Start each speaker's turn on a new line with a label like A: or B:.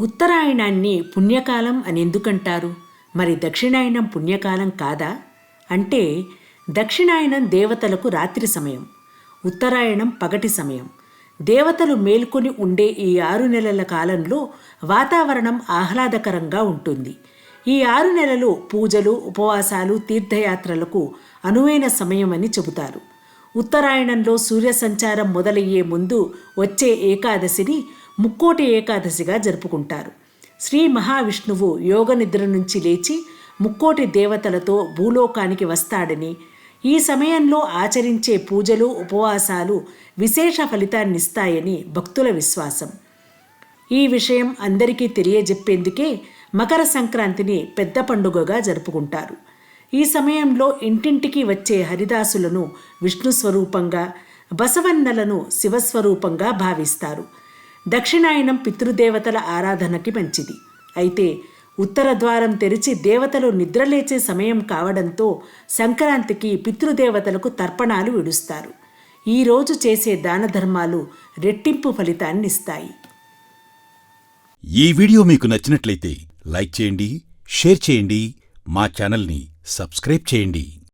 A: ఉత్తరాయణాన్ని పుణ్యకాలం అని ఎందుకంటారు? మరి దక్షిణాయనం పుణ్యకాలం కాదా? అంటే దక్షిణాయనం దేవతలకు రాత్రి సమయం ఉత్తరాయణం పగటి సమయం. దేవతలు మేల్కొని ఉండే ఈ ఆరు నెలల కాలంలో వాతావరణం ఆహ్లాదకరంగా ఉంటుంది. ఈ ఆరు నెలలు పూజలు ఉపవాసాలు తీర్థయాత్రలకు అనువైన సమయం అని చెబుతారు. ఉత్తరాయణంలో సూర్య సంచారం మొదలయ్యే ముందు వచ్చే ఏకాదశిని ముక్కోటి ఏకాదశిగా జరుపుకుంటారు. శ్రీ మహావిష్ణువు యోగ నిద్ర నుంచి లేచి ముక్కోటి దేవతలతో భూలోకానికి వస్తాడని ఈ సమయంలో ఆచరించే పూజలు ఉపవాసాలు విశేష ఫలితాన్నిస్తాయని భక్తుల విశ్వాసం. ఈ విషయం అందరికీ తెలియజెప్పేందుకే మకర సంక్రాంతిని పెద్ద పండుగగా జరుపుకుంటారు. ఈ సమయంలో ఇంటింటికి వచ్చే హరిదాసులను విష్ణు స్వరూపంగా బసవన్నలను శివస్వరూపంగా భావిస్తారు. దక్షిణాయనం పితృదేవతల ఆరాధనకి మంచిది. అయితే ఉత్తర ద్వారం తెరిచి దేవతలు నిద్రలేచే సమయం కావడంతో సంక్రాంతికి పితృదేవతలకు తర్పణాలు విడుస్తారు. ఈరోజు చేసే దాన ధర్మాలు రెట్టింపు ఫలితాన్ని ఇస్తాయి.
B: ఈ వీడియో మీకు నచ్చినట్లయితే లైక్ చేయండి షేర్ చేయండి మా ఛానల్ని సబ్స్క్రైబ్ చేయండి.